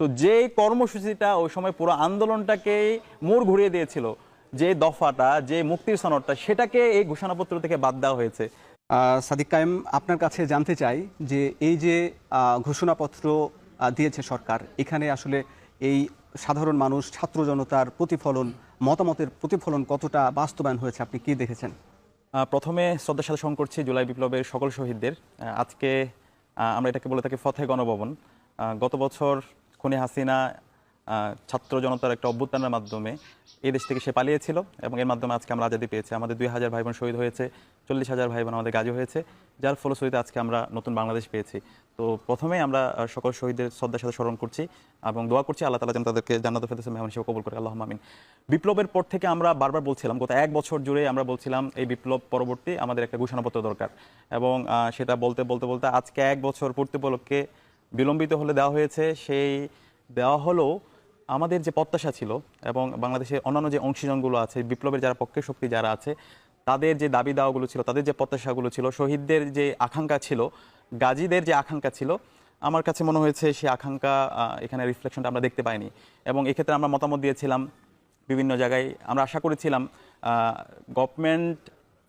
তো যে কর্মসূচিটা ওই সময় পুরো আন্দোলনটাকেই মোড় ঘুরিয়ে দিয়েছিল যে দফাটা যে মুক্তির সনদটা সেটাকে এই ঘোষণাপত্র থেকে বাদ দেওয়া হয়েছে। সাদিক কায়েম আপনার কাছে জানতে চাই যে এই যে ঘোষণাপত্র দিয়েছে সরকার এখানে আসলে এই সাধারণ মানুষ ছাত্র জনতার প্রতিফলন মতামতের প্রতিফলন কতটা বাস্তবায়ন হয়েছে আপনি কি দেখেছেন? প্রথমে শ্রদ্ধার সাথে স্মরণ করছি জুলাই বিপ্লবের সকল শহীদদের। আজকে আমরা এটাকে বলে থাকি ফতে গণভবন। গত বছর খুনি হাসিনা ছাত্র জনতার একটা অভ্যুত্থানের মাধ্যমে এই দেশ থেকে সে পালিয়েছিল এবং এর মাধ্যমে আজকে আমরা আজাদি পেয়েছি। আমাদের দুই হাজার ভাই বোন শহীদ হয়েছে, চল্লিশ হাজার ভাই বোন আমাদের গাজী হয়েছে, যার ফলশ্রুতিতে আজকে আমরা নতুন বাংলাদেশ পেয়েছি। তো প্রথমে আমরা সকল শহীদদের শ্রদ্ধার সাথে স্মরণ করছি এবং দোয়া করছি আল্লাহ তালা যেন তাদেরকে জান্নাত ফেরদৌসে মেহমান হিসেবে কবুল করে আল্লাহ আমিন। বিপ্লবের পর থেকে আমরা বারবার বলছিলাম, গত এক বছর জুড়ে আমরা বলছিলাম এই বিপ্লব পরবর্তী আমাদের একটা ঘোষণাপত্র দরকার এবং সেটা বলতে বলতে বলতে আজকে এক বছর পূর্তি উপলক্ষে বিলম্বিত হলে দেওয়া হয়েছে, সেই দেওয়া হলো আমাদের যে প্রত্যাশা ছিল এবং বাংলাদেশের অন্যান্য যে অংশীজনগুলো আছে, বিপ্লবের যারা পক্ষে শক্তি যারা আছে, তাদের যে দাবি দাওয়াগুলো ছিল, তাদের যে প্রত্যাশাগুলো ছিল, শহীদদের যে আকাঙ্ক্ষা ছিল, গাজীদের যে আকাঙ্ক্ষা ছিল, আমার কাছে মনে হয়েছে সেই আকাঙ্ক্ষা এখানে রিফ্লেকশনটা আমরা দেখতে পাইনি। এবং এক্ষেত্রে আমরা মতামত দিয়েছিলাম বিভিন্ন জায়গায়। আমরা আশা করেছিলাম গভর্নমেন্ট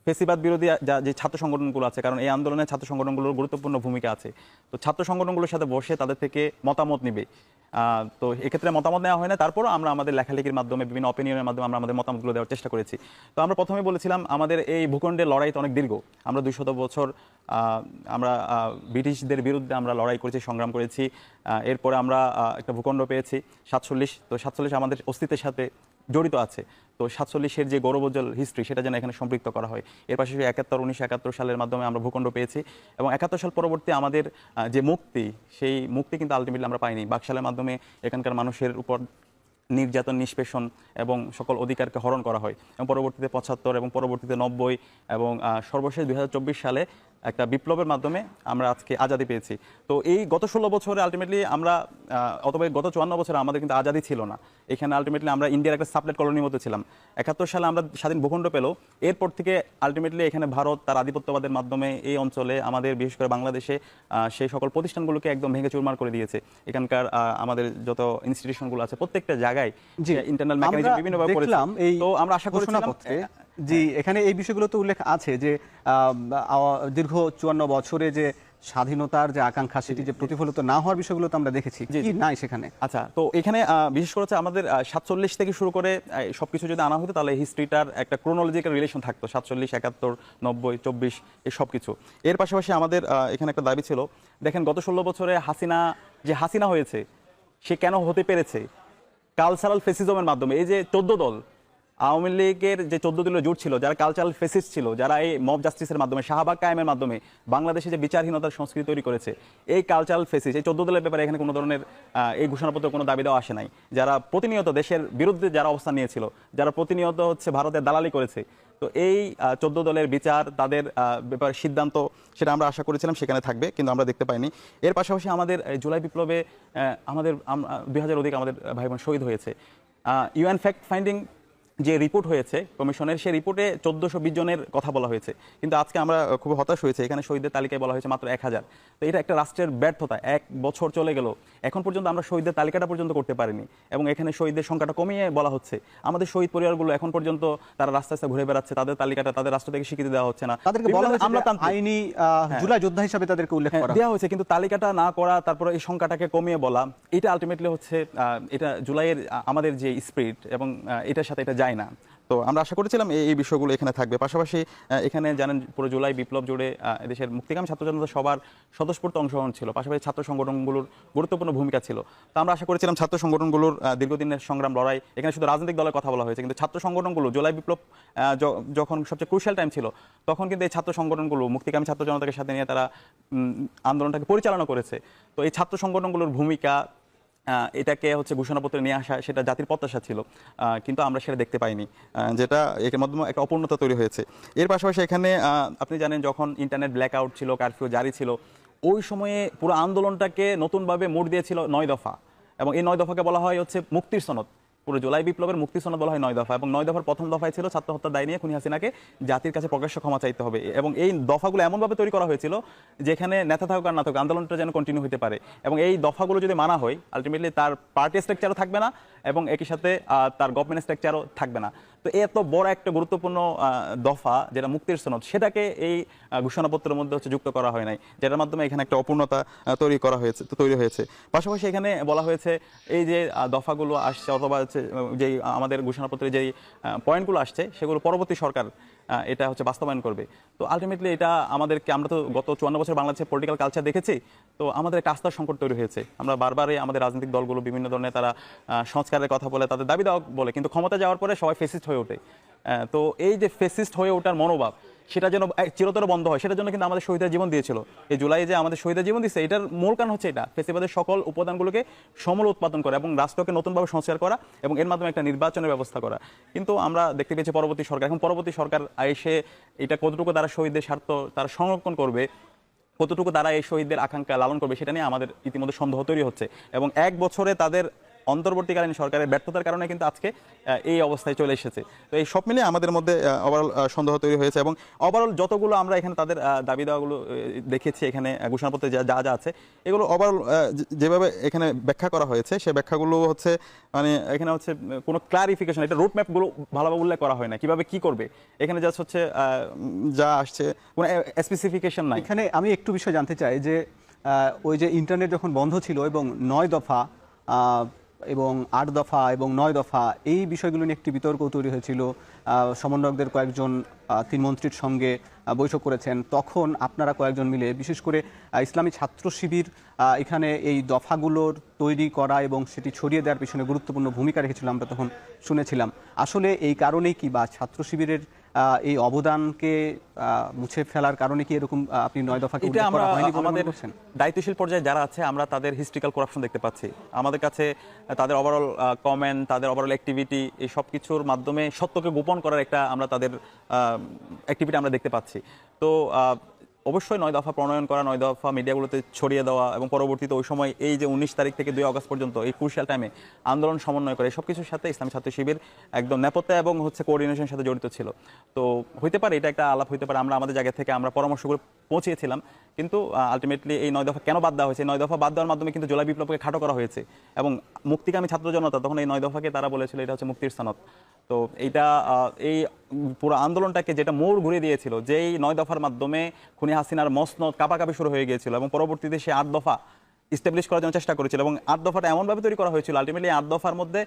ফেসিবাদ বিরোধী যা- যে ছাত্র সংগঠনগুলো আছে, কারণ এই আন্দোলনে ছাত্র সংগঠনগুলোর গুরুত্বপূর্ণ ভূমিকা আছে। তো ছাত্র সংগঠনগুলোর সাথে বসে তাদের থেকে মতামত নিবে। তো এক্ষেত্রে মতামত নেওয়া হয় না, তারপরও আমরা আমাদের লেখালেখির মাধ্যমে, বিভিন্ন অপিনিয়নের মাধ্যমে আমরা আমাদের মতামতগুলো দেওয়ার চেষ্টা করেছি। তো আমরা প্রথমে বলেছিলাম, আমাদের এই ভূখণ্ডের লড়াই তো অনেক দীর্ঘ। আমরা দুইশত বছর আমরা ব্রিটিশদের বিরুদ্ধে আমরা লড়াই করেছি, সংগ্রাম করেছি। এরপরে আমরা একটা ভূখণ্ড পেয়েছি, সাতচল্লিশ। তো সাতচল্লিশ আমাদের অস্তিত্বের সাথে জড়িত আছে। তো সাতচল্লিশের যে গৌরবোজ্জ্বল হিস্ট্রি সেটা যেন এখানে সম্পৃক্ত করা হয়। এর পাশাপাশি একাত্তর উনিশশো একাত্তর সালের মাধ্যমে আমরা ভূখণ্ড পেয়েছি এবং একাত্তর সাল পরবর্তী আমাদের যে মুক্তি, সেই মুক্তি কিন্তু আলটিমেটলি আমরা পাইনি। বাকশালের মাধ্যমে এখানকার মানুষের উপর নির্যাতন, নিষ্পেষণ এবং সকল অধিকারকে হরণ করা হয়। এবং পরবর্তীতে পঁচাত্তর এবং পরবর্তীতে নব্বই এবং সর্বশেষ দু হাজার চব্বিশ সালে একটা বিপ্লবের মাধ্যমে আমরা আজকে আজাদি পেয়েছি। তো এই গত ষোলো বছরে আলটিমেটলি আমরা অথবা গত চুয়ান্ন বছরে আমাদের কিন্তু আজাদি ছিল না। এখানে আলটিমেটলি আমরা ইন্ডিয়ার একটা সাবলেট কলোনির মতো ছিলাম। একাত্তর সালে আমরা স্বাধীন ভূখণ্ড পেল। এরপর থেকে আলটিমেটলি এখানে ভারত তার আধিপত্যবাদের মাধ্যমে এই অঞ্চলে আমাদের বিশেষ করে বাংলাদেশে সেই সকল প্রতিষ্ঠানগুলোকে একদম ভেঙে চুরমার করে দিয়েছে। এখানকার আমাদের যত ইনস্টিটিউশনগুলো আছে প্রত্যেকটা জায়গায় ইন্টারনাল মেকানিজম বিভিন্নভাবে করেছে। দেখলাম এই তো আমরা আশা করেছিলাম জি এখানে এই বিষয়গুলো তো উল্লেখ আছে যে দীর্ঘ চুয়ান্ন বছরে যে স্বাধীনতার যে আকাঙ্ক্ষা সেটি যে প্রতিফলিত না হওয়ার বিষয়গুলো তো আমরা দেখেছি কি নাই সেখানে? আচ্ছা তো এখানে বিশেষ করে আমাদের সাতচল্লিশ থেকে শুরু করে সবকিছু যদি আনা হতো তাহলে হিস্ট্রিটার একটা ক্রোনোলজিক্যাল রিলেশন থাকতো সাতচল্লিশ একাত্তর নব্বই চব্বিশ এই সব কিছু এর পাশাপাশি আমাদের এখানে একটা দাবি ছিল দেখেন গত ষোলো বছরে হাসিনা যে হাসিনা হয়েছে সে কেন হতে পেরেছে? কালচারাল ফেসিজমের মাধ্যমে এই যে চোদ্দ দল আওয়ামী লীগের যে চোদ্দ দলীয় জোট ছিল, যারা কালচারাল ফেসিস ছিল, যারা এই মব জাস্টিসের মাধ্যমে, শাহবাগ কায়েমের মাধ্যমে বাংলাদেশে যে বিচারহীনতার সংস্কৃতি তৈরি করেছে, এই কালচারাল ফেসিস এই চোদ্দ দলের ব্যাপারে এখানে কোনো ধরনের এই ঘোষণাপত্র কোনো দাবি দেওয়া আসে নাই। যারা প্রতিনিয়ত দেশের বিরুদ্ধে যারা অবস্থান নিয়েছিল, যারা প্রতিনিয়ত হচ্ছে ভারতের দালালি করেছে, তো এই চোদ্দ দলের বিচার, তাদের ব্যাপারে সিদ্ধান্ত সেটা আমরা আশা করেছিলাম সেখানে থাকবে, কিন্তু আমরা দেখতে পাইনি। এর পাশাপাশি আমাদের জুলাই বিপ্লবে আমাদের দুই হাজার অধিক আমাদের ভাই বোন শহীদ হয়েছে। ইউএন ফ্যাক্ট ফাইন্ডিং যে রিপোর্ট হয়েছে কমিশনের সেই রিপোর্টে চোদ্দশো বিশ জনের কথা বলা হয়েছে। কিন্তু আজকে আমরা খুব হতাশ হয়েছে। এখানে শহীদদের তালিকায় বলা হয়েছে মাত্র এক হাজার। তো এটা একটা রাষ্ট্রের ব্যর্থতা। এক বছর চলে গেল। এখন পর্যন্ত আমরা শহীদদের তালিকাটা পর্যন্ত করতে পারিনি। এবং এখানে শহীদদের সংখ্যাটা কমিয়ে বলা হচ্ছে। আমাদের শহীদ পরিবারগুলো এখন পর্যন্ত তারা রাস্তা রাস্তায় ঘুরে বেড়াচ্ছে। তাদের তালিকাটা তাদের রাষ্ট্র থেকে স্বীকৃতি দেওয়া হচ্ছে না। তাদেরকে বলা হয়েছে আইনি আহ, জুলাই যোদ্ধা হিসাবে তাদেরকে উল্লেখ হ্যাঁ, করা দেওয়া হয়েছে। কিন্তু তালিকাটা না করা তারপরে এই সংখ্যাটাকে কমিয়ে বলা এটা আলটিমেটলি হচ্ছে এটা জুলাইয়ের আমাদের যে স্পিরিট এবং এটার সাথে এটা যায় না। তো আমরা আশা করেছিলাম এই বিষয়গুলো এখানে থাকবে। পাশাপাশি এখানে জানেন পুরো জুলাই বিপ্লব জুড়ে দেশের মুক্তিকামী ছাত্র জনতা সবার স্বতঃস্ফূর্ত অংশগ্রহণ ছিল। পাশাপাশি ছাত্র সংগঠনগুলোর গুরুত্বপূর্ণ ভূমিকা ছিল। তো আমরা আশা করেছিলাম ছাত্র সংগঠনগুলোর দীর্ঘদিনের সংগ্রাম, লড়াই, এখানে শুধু রাজনৈতিক দলের কথা বলা হয়েছে, কিন্তু ছাত্র সংগঠনগুলো জুলাই বিপ্লব যখন সবচেয়ে ক্রুশিয়াল টাইম ছিল, তখন কিন্তু এই ছাত্র সংগঠনগুলো, মুক্তিকামী ছাত্র জনতাকে সাথে নিয়ে তারা আন্দোলনটাকে পরিচালনা করেছে। তো এই ছাত্র সংগঠনগুলোর ভূমিকা এটাকে হচ্ছে ঘোষণাপত্রে নিয়ে আসা, সেটা জাতির প্রত্যাশা ছিল কিন্তু আমরা সেটা দেখতে পাইনি যেটা এর মাধ্যমে একটা অপূর্ণতা তৈরি হয়েছে। এর পাশাপাশি এখানে আপনি জানেন যখন ইন্টারনেট ব্ল্যাক আউট ছিল কারফিউ জারি ছিল, ওই সময়ে পুরো আন্দোলনটাকে নতুনভাবে মোড় দিয়েছিল নয় দফা, এবং এই নয় দফাকে বলা হয় হচ্ছে মুক্তির সনদ। পুরো জুলাই বিপ্লবের মুক্তি সনদ বলা হয় নয় দফা এবং নয় দফার প্রথম দফায় ছিল ছাত্র হত্যার দায় নিয়ে খুনি হাসিনাকে জাতির কাছে প্রকাশ্য ক্ষমা চাইতে হবে। এবং এই দফাগুলো এমনভাবে তৈরি করা হয়েছিল যেখানে নেতা থাকুক আর না থাকুক আন্দোলনটা যেন কন্টিনিউ হতে পারে। এবং এই দফাগুলো যদি মানা হয় আলটিমেটলি তার পার্টি স্ট্রাকচারও থাকবে না এবং একই সাথে তার গভর্নমেন্ট স্ট্রাকচারও থাকবে না। তো এত বড় একটা গুরুত্বপূর্ণ দফা যেটা মুক্তির সনদ, সেটাকে এই ঘোষণাপত্রের মধ্যে হচ্ছে যুক্ত করা হয় নাই, যেটার মাধ্যমে এখানে একটা অপূর্ণতা তৈরি করা হয়েছে, তৈরি হয়েছে। পাশাপাশি এখানে বলা হয়েছে এই যে দফাগুলো আসছে অথবা যে আমাদের ঘোষণাপত্রে যেই পয়েন্টগুলো আসছে, সেগুলো পরবর্তী সরকার এটা হচ্ছে বাস্তবায়ন করবে। তো আলটিমেটলি এটা আমাদেরকে, আমরা তো গত চুয়ান্ন বছর বাংলাদেশের পলিটিক্যাল কালচার দেখেছি, তো আমাদের একটা আস্থার সংকট তৈরি হয়েছে। আমরা বারবারই আমাদের রাজনৈতিক দলগুলো বিভিন্ন ধরনের তারা সংস্কারের কথা বলে, তাদের দাবি দাওয়া বলে, কিন্তু ক্ষমতা যাওয়ার পরে সবাই ফেসিস্ট হয়ে ওঠে। তো এই যে ফেসিস্ট হয়ে ওঠার মনোভাব সেটা যেন চিরতরে বন্ধ হয়, সেটার জন্য কিন্তু আমাদের শহীদের জীবন দিয়েছিল। এই জুলাই যে আমাদের শহীদের জীবন দিচ্ছে এটার মূল কারণ হচ্ছে এটা, ফেসিবাদের সকল উপাদানগুলোকে সমল উৎপাদন করা এবং রাষ্ট্রকে নতুনভাবে সংস্কার করা এবং এর মাধ্যমে একটা নির্বাচনের ব্যবস্থা করা। কিন্তু আমরা দেখতে পেয়েছি পরবর্তী সরকার, এখন পরবর্তী সরকার এসে এটা কতটুকু তারা শহীদদের স্বার্থ তারা সংরক্ষণ করবে, কতটুকু তারা এই শহীদদের আকাঙ্ক্ষা লালন করবে, সেটা নিয়ে আমাদের ইতিমধ্যে সন্দেহ তৈরি হচ্ছে। এবং এক বছরে তাদের অন্তর্বর্তীকালীন সরকারের ব্যর্থতার কারণে কিন্তু আজকে এই অবস্থায় চলে এসেছে। তো এই সব মিলিয়ে আমাদের মধ্যে ওভারঅল সন্দেহ তৈরি হয়েছে এবং ওভারঅল যতগুলো আমরা এখানে তাদের দাবি দেওয়াগুলো দেখেছি এখানে ঘোষণাপত্রে যা যা যা আছে, এগুলো ওভারঅল যেভাবে এখানে ব্যাখ্যা করা হয়েছে, সে ব্যাখ্যাগুলো হচ্ছে মানে এখানে হচ্ছে কোনো ক্লারিফিকেশন এটা রুট ম্যাপগুলো ভালোভাবে উল্লেখ করা হয় না, কীভাবে কি করবে? এখানে জাস্ট হচ্ছে যা আসছে, কোনো স্পেসিফিকেশন নাই। এখানে আমি একটু বিষয় জানতে চাই যে ওই যে ইন্টারনেট যখন বন্ধ ছিল এবং নয় দফা এবং আট দফা এবং নয় দফা, এই বিষয়গুলো নিয়ে একটি বিতর্ক তৈরি হয়েছিল। সমন্বয়কদের কয়েকজন তিন মন্ত্রীর সঙ্গে বৈঠক করেছেন। তখন আপনারা কয়েকজন মিলে, বিশেষ করে ইসলামী ছাত্র শিবির এখানে এই দফাগুলোর তৈরি করা এবং সেটি ছড়িয়ে দেওয়ার পিছনে গুরুত্বপূর্ণ ভূমিকা রেখেছিল আমরা তখন শুনেছিলাম। আসলে এই কারণেই কি বা ছাত্র শিবিরের এই অবদানকে মুছে ফেলার কারণে কি এরকম আপনি নয় দফাকে এটা আমরা আমাদের দায়িত্বশীল পর্যায়ে যারা আছে আমরা তাদের হিস্ট্রিক্যাল করাপশন দেখতে পাচ্ছি। আমাদের কাছে তাদের ওভারঅল কমেন্ট তাদের ওভারঅল অ্যাক্টিভিটি এই সব কিছুর মাধ্যমে সত্যকে গোপন করার একটা আমরা তাদের অ্যাক্টিভিটি আমরা দেখতে পাচ্ছি। তো অবশ্যই নয় দফা প্রণয়ন করা, নয় দফা মিডিয়াগুলোতে ছড়িয়ে দেওয়া এবং পরবর্তীতে ওই সময় এই যে উনিশ তারিখ থেকে দুই অগস্ট পর্যন্ত এই ক্রুশিয়াল টাইমে আন্দোলন সমন্বয় করে সব কিছুর সাথে ইসলামী ছাত্র শিবির একদম নেপথ্যে এবং হচ্ছে কোঅর্ডিনেশনের সাথে জড়িত ছিল। তো হইতে পারে এটা একটা আলাপ, হইতে পারে আমরা আমাদের জায়গা থেকে আমরা পরামর্শগুলো পৌঁছিয়েছিলাম। কিন্তু আলটিমেটলি এই নয় দফা কেন বাদ দেওয়া হয়েছে? নয় দফা বাদ দেওয়ার মাধ্যমে কিন্তু জুলাই বিপ্লবকে খাটো করা হয়েছে এবং মুক্তিকামী ছাত্র জনতা তখন এই নয় দফাকে তারা বলেছিল এটা হচ্ছে মুক্তির সনদ। তো এইটা এই পুরো আন্দোলনটাকে যেটা মোড় ঘুরিয়ে দিয়েছিল যে এই নয় দফার মাধ্যমে খুনি হাসিনার মসনদ কাপাকাপি শুরু হয়ে গিয়েছিল এবং পরবর্তীতে সে আট দফা ইস্টাবলিশ করার জন্য চেষ্টা করেছিল এবং আট দফাটা এমনভাবে তৈরি করা হয়েছিল আলটিমেটলি আট দফার মধ্যে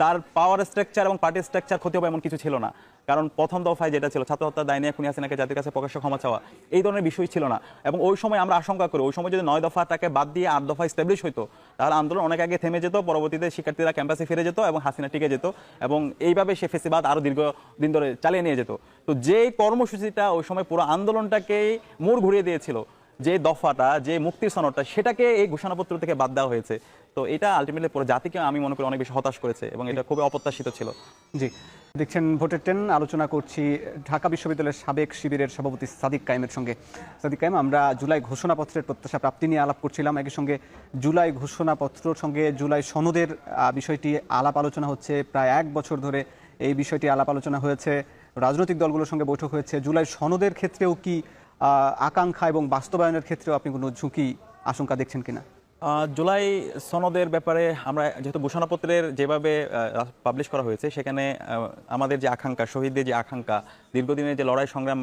তার পাওয়ার স্ট্রাকচার এবং পার্টি স্ট্রাকচার ক্ষতি হবে এমন কিছু ছিল না। কারণ প্রথম দফায় যেটা ছিল ছাত্র হত্যার দায় নিয়ে খুনি হাসিনাকে জাতির কাছে প্রকাশ্য ক্ষমা চাওয়া, এই ধরনের বিষয় ছিল না। এবং ওই সময় আমরা আশঙ্কা করি, ওই সময় যদি নয় দফাটাকে বাদ দিয়ে আট দফা স্টাবলিশ হইতো, তাহলে আন্দোলন অনেক আগে থেমে যেত, পরবর্তীতে শিক্ষার্থীরা ক্যাম্পাসে ফিরে যেত এবং হাসিনা টিকে যেত এবং এইভাবে সে ফেসিবাদ আরও দীর্ঘ দিন ধরে চালিয়ে নিয়ে যেত। তো যে কর্মসূচিটা ওই সময় পুরো আন্দোলনটাকেই মোড় ঘুরিয়ে দিয়েছিল, যে দফাটা, যে মুক্তির সনদটা, সেটাকে এই ঘোষণাপত্র থেকে বাদ দেওয়া হয়েছে। তো এটা আলটিমেটলি পুরো জাতিকে আমি মনে করি অনেক বেশি হতাশ করেছে এবং এটা খুবই অপ্রত্যাশিত ছিল। জি, দেখছেন, ভোটের টেন আলোচনা করছি ঢাকা বিশ্ববিদ্যালয়ের সাবেক শিবিরের সভাপতি সাদিক কায়েমের সঙ্গে। সাদিক কায়েম, আমরা জুলাই ঘোষণাপত্রের প্রত্যাশা প্রাপ্তি নিয়ে আলাপ করছিলাম। একই সঙ্গে জুলাই ঘোষণাপত্রর সঙ্গে জুলাই সনদের বিষয়টি আলাপ আলোচনা হচ্ছে প্রায় এক বছর ধরে। এই বিষয়টি আলাপ আলোচনা হয়েছে। রাজনৈতিক দলগুলোর সঙ্গে বৈঠক হয়েছে। জুলাই সনদের ক্ষেত্রেও কি আকাঙ্ক্ষা এবং বাস্তবায়নের ক্ষেত্রেও আপনি কোনো ঝুঁকি, আশঙ্কা দেখছেন কিনা? জুলাই সনদের ব্যাপারে আমরা যেহেতু ঘোষণাপত্রের যেভাবে পাবলিশ করা হয়েছে, সেখানে আমাদের যে আকাঙ্ক্ষা, শহীদদের যে আকাঙ্ক্ষা, দীর্ঘদিনের যে লড়াই সংগ্রাম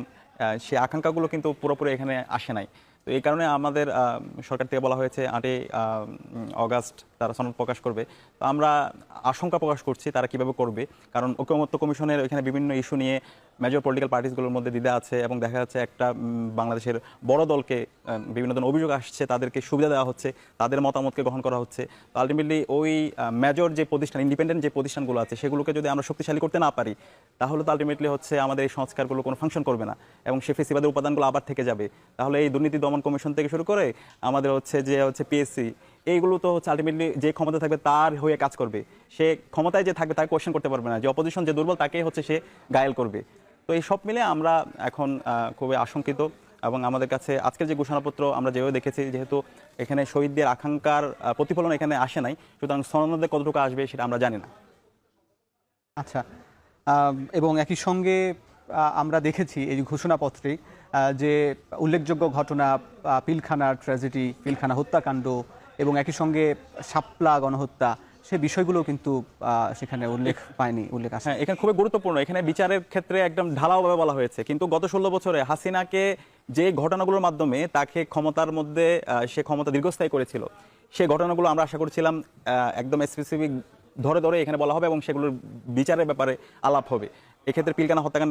সেই আকাঙ্ক্ষাগুলো কিন্তু পুরোপুরি এখানে আসে নাই। তো এই কারণে আমাদের সরকার থেকে বলা হয়েছে আটই অগাস্ট তারা সনদ প্রকাশ করবে। তো আমরা আশঙ্কা প্রকাশ করছি তারা কীভাবে করবে। কারণ ঐক্যমত্য কমিশনের এখানে বিভিন্ন ইস্যু নিয়ে মেজর পলিটিক্যাল পার্টিসগুলোর মধ্যে দ্বিধা আছে এবং দেখা যাচ্ছে একটা বাংলাদেশের বড় দলকে বিভিন্ন ধরনের অভিযোগ আসছে, তাদেরকে সুবিধা দেওয়া হচ্ছে, তাদের মতামতকে গ্রহণ করা হচ্ছে। তো আলটিমেটলি ওই মেজর যে প্রতিষ্ঠান ইন্ডিপেন্ডেন্ট যে প্রতিষ্ঠানগুলো আছে, সেগুলোকে যদি আমরা শক্তিশালী করতে না পারি, তাহলে তো আলটিমেটলি হচ্ছে আমাদের এই সংস্কারগুলো কোনো ফাংশন করবে না। এবং সে ফেসিবাদের উপাদানগুলো আবার থেকে যাবে। তাহলে এই দুর্নীতি দমন কমিশন থেকে শুরু করে আমাদের হচ্ছে যে হচ্ছে পিএসসি এইগুলো তো হচ্ছে আলটিমেটলি যে ক্ষমতা থাকবে তার হয়ে কাজ করবে। সে ক্ষমতায় যে থাকবে তাকে কোয়েশ্চেন করতে পারবে না। যে অপোজিশন যে দুর্বল তাকে হচ্ছে সে গায়েল করবে। তো এই সব মিলে আমরা এখন খুবই আশঙ্কিত এবং আমাদের কাছে আজকের যে ঘোষণাপত্র আমরা যেভাবে দেখেছি, যেহেতু এখানে শহীদদের আকাঙ্ক্ষার প্রতিফলন এখানে আসে নাই, সুতরাং সনদে কতটুকু আসবে সেটা আমরা জানি না। আচ্ছা এবং একই সঙ্গে আমরা দেখেছি এই ঘোষণাপত্রে যে উল্লেখযোগ্য ঘটনা পিলখানার ট্র্যাজেডি পিলখানা হত্যাকাণ্ড এবং একই সঙ্গে শাপলা গণহত্যা সে বিষয়গুলো কিন্তু সেখানে উল্লেখ পায়নি উল্লেখ আছে। হ্যাঁ এখানে খুবই গুরুত্বপূর্ণ। এখানে বিচারের ক্ষেত্রে একদম ঢালাওভাবে বলা হয়েছে। কিন্তু গত ষোলো বছরে হাসিনাকে যে ঘটনাগুলোর মাধ্যমে তাকে ক্ষমতার মধ্যে সে ক্ষমতা দীর্ঘস্থায়ী করেছিল সেই ঘটনাগুলো আমরা আশা করছিলাম একদম স্পেসিফিক ধরে ধরে এখানে বলা হবে এবং সেগুলোর বিচারের ব্যাপারে আলাপ হবে। এক্ষেত্রে পিলকানা হত্যাকাণ্ড